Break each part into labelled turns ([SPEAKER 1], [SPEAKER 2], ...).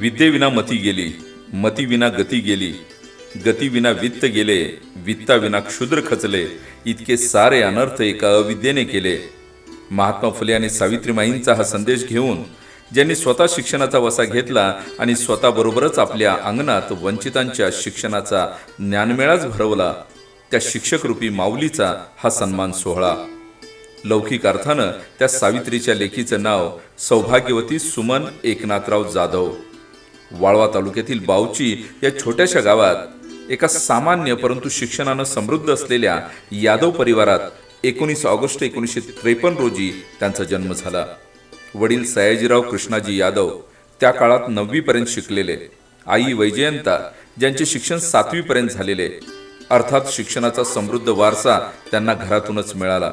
[SPEAKER 1] विद्येविना मती गेली मतीविना गती गेली गतीविना वित्त गेले वित्ताविना क्षुद्र खचले इतके सारे अनर्थ एका अविद्येने केले. महात्मा फुले आणि सावित्रीमाईंचा हा संदेश घेऊन ज्यांनी स्वतः शिक्षणाचा वसा घेतला आणि स्वतःबरोबरच आपल्या अंगणात वंचितांच्या शिक्षणाचा ज्ञानमेळाच भरवला त्या शिक्षकरूपी माऊलीचा हा सन्मान सोहळा. लौकिक अर्थानं त्या सावित्रीच्या लेखीचं नाव सौभाग्यवती सुमन एकनाथराव जाधव. वाळवा तालुक्यातील बावची या छोट्याशा गावात एका सामान्य परंतु शिक्षणानं समृद्ध असलेल्या यादव परिवारात एकोणीस ऑगस्ट एकोणीसशे त्रेपन्न रोजी त्यांचा जन्म झाला. वडील सयाजीराव कृष्णाजी यादव त्या काळात नववीपर्यंत शिकलेले. आई वैजयंता ज्यांचे शिक्षण सातवीपर्यंत झालेले. अर्थात शिक्षणाचा समृद्ध वारसा त्यांना घरातूनच मिळाला.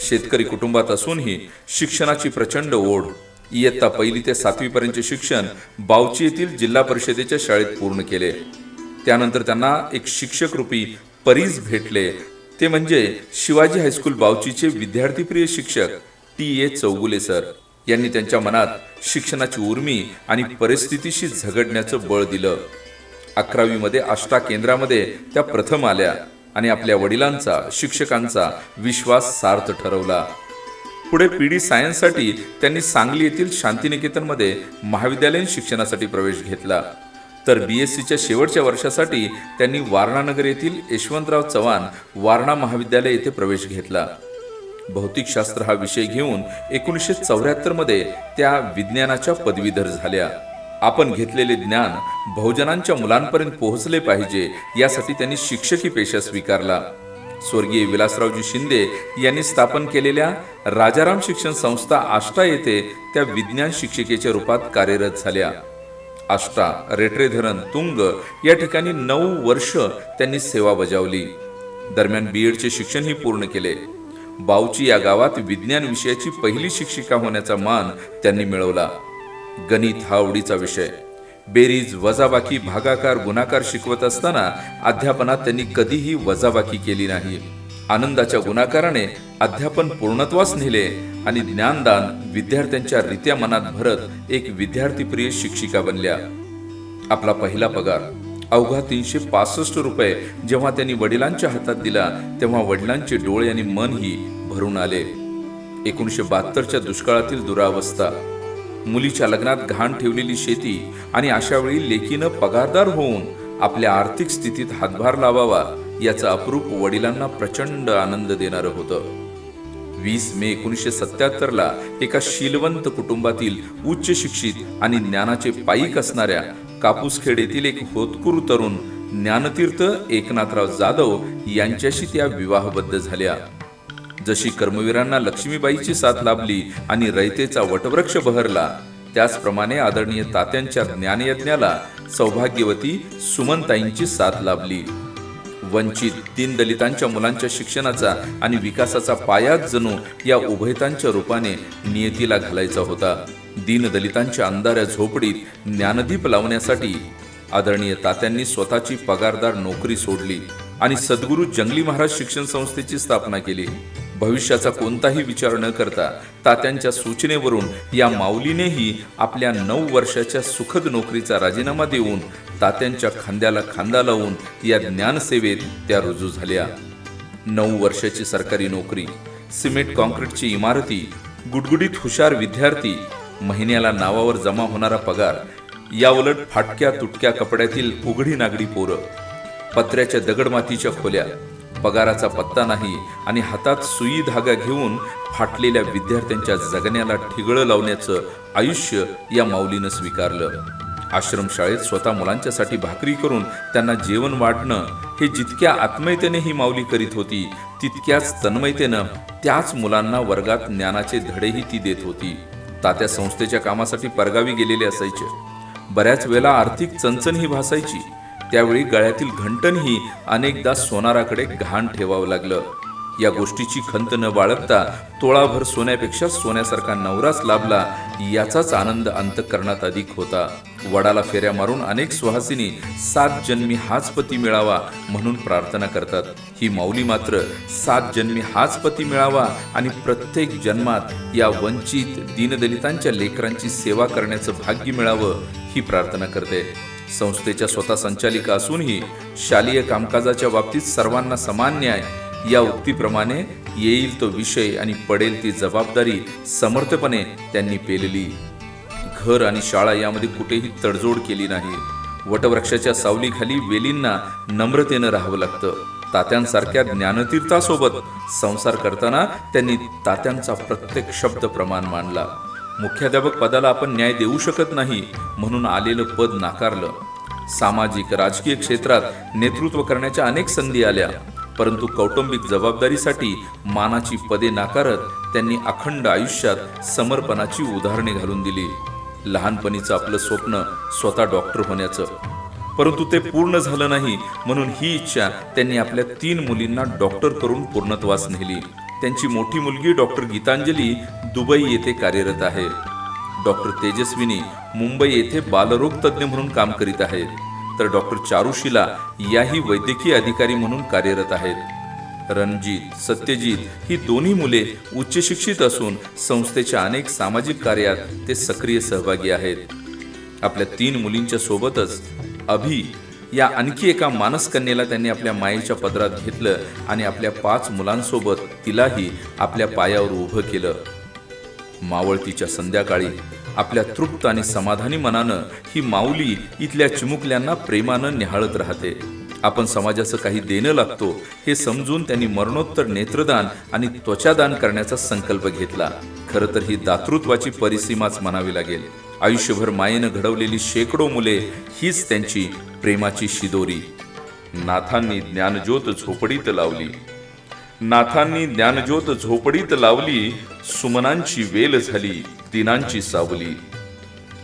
[SPEAKER 1] शेतकरी कुटुंबात असूनही शिक्षणाची प्रचंड ओढ इयत्ता पहिली ते सातवीपर्यंतचे शिक्षण बावची येथील जिल्हा परिषदेच्या शाळेत पूर्ण केले. त्यानंतर त्यांना एक शिक्षक रूपी परीस भेटले. ते म्हणजे शिवाजी हायस्कूल बावचीचे विद्यार्थीप्रिय शिक्षक टी ए चौगुले सर. यांनी त्यांच्या मनात शिक्षणाची उर्मी आणि परिस्थितीशी झगडण्याचं बळ दिलं. अकरावीमध्ये आष्टा केंद्रामध्ये त्या प्रथम आल्या आणि आपल्या वडिलांचा शिक्षकांचा विश्वास सार्थ ठरवला. पुढे पी डी सायन्ससाठी त्यांनी सांगली येथील शांतिनिकेतनमध्ये महाविद्यालयीन शिक्षणासाठी प्रवेश घेतला. तर बी एस सीच्या शेवटच्या वर्षासाठी त्यांनी वारणानगर येथील यशवंतराव चव्हाण वारणा महाविद्यालय येथे प्रवेश घेतला. भौतिकशास्त्र हा विषय घेऊन एकोणीसशे चौऱ्याहत्तरमध्ये त्या विज्ञानाच्या पदवीधर झाल्या. आपण घेतलेले ज्ञान बहुजनांच्या मुलांपर्यंत पोहोचले पाहिजे यासाठी त्यांनी शिक्षकी पेशा स्वीकारला. स्वर्गीय विलासरावजी शिंदे यांनी स्थापन केलेल्या राजाराम शिक्षण संस्था आष्टा येथे त्या विज्ञान शिक्षिकेच्या रूपात कार्यरत झाल्या. आष्टा रेटरे धरण तुंग या ठिकाणी नऊ वर्ष त्यांनी सेवा बजावली. दरम्यान बी एडचे शिक्षणही पूर्ण केले. बावची या गावात विज्ञान विषयाची पहिली शिक्षिका होण्याचा मान त्यांनी मिळवला. गणित हा आवडीचा विषय. बेरीज वजाबाकी भागाकार गुणाकार शिकवत असताना अध्यापनात त्यांनी कधीही वजाबाकी केली नाही. आनंदाच्या गुणाकाराने अध्यापन पूर्णत्वास नेले आणि ज्ञानदान विद्यार्थ्यांच्या रित्या मनात भरत एक विद्यार्थीप्रिय शिक्षिका बनल्या. आपला पहिला पगार अवघा तीनशे पासष्ट रुपये जेव्हा त्यांनी वडिलांच्या हातात दिला तेव्हा वडिलांचे डोळे आणि मनही भरून आले. एकोणीसशे बहात्तरच्या दुष्काळातील दुरावस्था मुलीच्या लग्नात घाण ठेवलेली शेती आणि अशा वेळी लेकीनं पगारदार होऊन आपल्या आर्थिक स्थितीत हातभार लावावा याचा अप्रूप वडिलांना प्रचंड आनंद देणारं होतं. वीस मे एकोणीसशे सत्याहत्तर ला एका शीलवंत कुटुंबातील उच्च शिक्षित आणि ज्ञानाचे पायीक असणाऱ्या कापूसखेड येथील एक होतकुरू तरुण ज्ञानतीर्थ एकनाथराव जाधव यांच्याशी त्या विवाहबद्ध झाल्या. जशी कर्मवीरांना लक्ष्मीबाईची साथ लाभली आणि रयतेचा वटवृक्ष बहरला त्याचप्रमाणे आदरणीय तात्यांच्या ज्ञानयज्ञाला सौभाग्यवती सुमनताईंची साथ लाभली. वंचित दीनदलितांच्या मुलांच्या शिक्षणाचा आणि विकासाचा पायाच जणू या उभयतांच्या रूपाने नियतीला घालायचा होता. दीनदलितांच्या अंधाऱ्या झोपडीत ज्ञानदीप लावण्यासाठी आदरणीय तात्यांनी स्वतःची पगारदार नोकरी सोडली आणि सद्गुरू जंगली महाराज शिक्षण संस्थेची स्थापना केली. भविष्याचा कोणताही विचार न करता तात्यांच्या सूचनेवरून या माऊलीनेही आपल्या नऊ वर्षाच्या सुखद नोकरीचा राजीनामा देऊन तात्यांच्या खांद्याला खांदा लावून या ज्ञानसेवेत त्या रुजू झाल्या. नऊ वर्षाची सरकारी नोकरी सिमेंट कॉन्क्रीटची इमारती गुडगुडीत हुशार विद्यार्थी महिन्याला नावावर जमा होणारा पगार याउलट फाटक्या तुटक्या कपड्यातील उघडी नागडी पोरं पत्र्याच्या दगडमातीच्या खोल्या पगाराचा पत्ता नाही आणि हातात सुई धागा घेऊन फाटलेल्या विद्यार्थ्यांच्या जगण्याला ठिगळं लावण्याचं आयुष्य या माऊलीनं स्वीकारलं. आश्रमशाळेत स्वतः मुलांच्यासाठी भाकरी करून त्यांना जेवण वाढणं हे जितक्या आत्मयतेने ही माऊली करीत होती तितक्याच तन्मयतेनं त्याच मुलांना वर्गात ज्ञानाचे धडेही ती देत होती. तात्या संस्थेच्या कामासाठी परगावी गेलेले असायचे. बऱ्याच वेळेला आर्थिक चणचण ही भासायची. त्यावेळी गळ्यातील घंटनही अनेकदा सोनाराकडे घाण ठेवावं लागलं. या गोष्टीची खंत न बाळगता तोळाभर सोन्यापेक्षा सोन्यासारखा नवराच लाभला याचाच आनंद अंतकरणात अधिक होता. वडाला फेऱ्या मारून अनेक सुहासिनी सात जन्मी हाच पती मिळावा म्हणून प्रार्थना करतात. ही माऊली मात्र सात जन्मी हाच पती मिळावा आणि प्रत्येक जन्मात या वंचित दीनदलितांच्या लेकरांची सेवा करण्याचं भाग्य मिळावं ही प्रार्थना करते. संस्थेच्या स्वतः संचालिका असूनही शालेय कामकाजाच्या बाबतीत सर्वांना समान न्याय या उक्तीप्रमाणे येईल तो विषय आणि पडेल ती जबाबदारी समर्थपणे त्यांनी पेलली. घर आणि शाळा यामध्ये कुठेही तडजोड केली नाही. वटवृक्षाच्या सावलीखाली वेलींना नम्रतेनं राहावं लागतं. तात्यांसारख्या ज्ञानतीर्थासोबत संसार करताना त्यांनी तात्यांचा प्रत्येक शब्द प्रमाण मानला मुख्याध्यापक पदाला आपण न्याय देऊ शकत नाही म्हणून आलेलं पद नाकारलं. सामाजिक राजकीय क्षेत्रात नेतृत्व करण्याच्या अनेक संधी आल्या. परंतु कौटुंबिक जबाबदारीसाठी मानाची पदे नाकारत त्यांनी अखंड आयुष्यात समर्पणाची उदाहरणे घालून दिली. लहानपणीचं आपलं स्वप्न स्वतः डॉक्टर होण्याचं. परंतु ते पूर्ण झालं नाही म्हणून ही इच्छा त्यांनी आपल्या तीन मुलींना डॉक्टर करून पूर्णत्वास नेली. त्यांची मोठी मुलगी डॉक्टर गीतांजली दुबई येथे कार्यरत आहे. डॉक्टर तेजस्विनी मुंबई येथे बालरोग तज्ज्ञ म्हणून काम करीत आहेत. तर डॉक्टर चारुशिला याही वैद्यकीय अधिकारी म्हणून कार्यरत आहेत. रणजित सत्यजित ही दोन्ही मुले उच्च शिक्षित असून संस्थेच्या अनेक सामाजिक कार्यात ते सक्रिय सहभागी आहेत. आपल्या तीन मुलींच्या सोबतच अभि या आणखी एका मानसकन्येला त्यांनी आपल्या मायेच्या पदरात घेतलं आणि आपल्या पाच मुलांसोबत तिलाही आपल्या पायावर उभं केलं. मावळतीच्या संध्याकाळी आपल्या तृप्त आणि समाधानी मनानं ही माऊली इथल्या चिमुकल्यांना प्रेमानं निहाळत राहते. आपण समाजाचं काही देणं लागतो हे समजून त्यांनी मरणोत्तर नेत्रदान आणि त्वचादान करण्याचा संकल्प घेतला. खरं तर ही दातृत्वाची परिसीमाच म्हणावी लागेल. आयुष्यभर मायेनं घडवलेली शेकडो मुले हीच त्यांची प्रेमाची शिदोरी. नाथांनी ज्ञानज्योत झोपडीत लावली. नाथांनी ज्ञानज्योत झोपडीत लावली सुमनांची वेल झाली दिनांची सावली.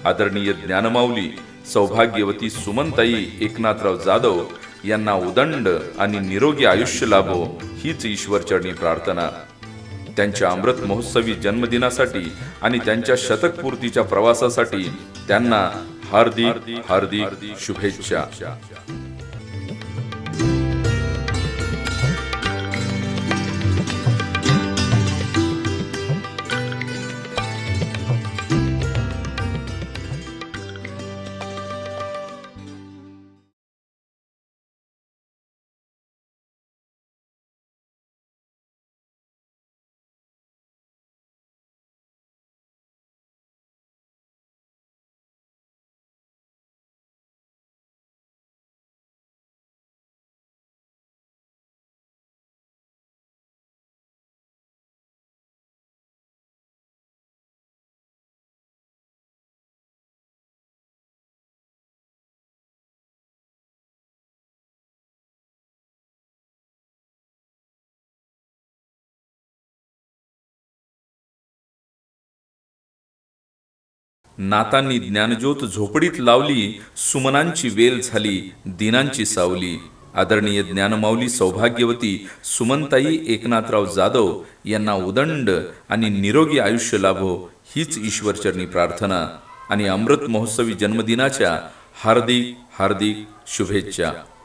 [SPEAKER 1] आदरणीय ज्ञानमाऊली सौभाग्यवती सुमनताई एकनाथराव जाधव यांना उदंड आणि निरोगी आयुष्य लाभो हीच ईश्वरचरणी प्रार्थना. त्यांच्या अमृत महोत्सवी जन्मदिनासाठी आणि त्यांच्या शतकपूर्तीच्या प्रवासासाठी त्यांना हार्दिक हार्दिक शुभेच्छा. नातांनी ज्ञानज्योत झोपडीत लावली सुमनांची वेल झाली दिनांची सावली. आदरणीय ज्ञानमाऊली सौभाग्यवती सुमनताई एकनाथराव जाधव यांना उदंड आणि निरोगी आयुष्य लाभो हीच ईश्वरचरणी प्रार्थना आणि अमृत महोत्सवी जन्मदिनाच्या हार्दिक हार्दिक शुभेच्छा.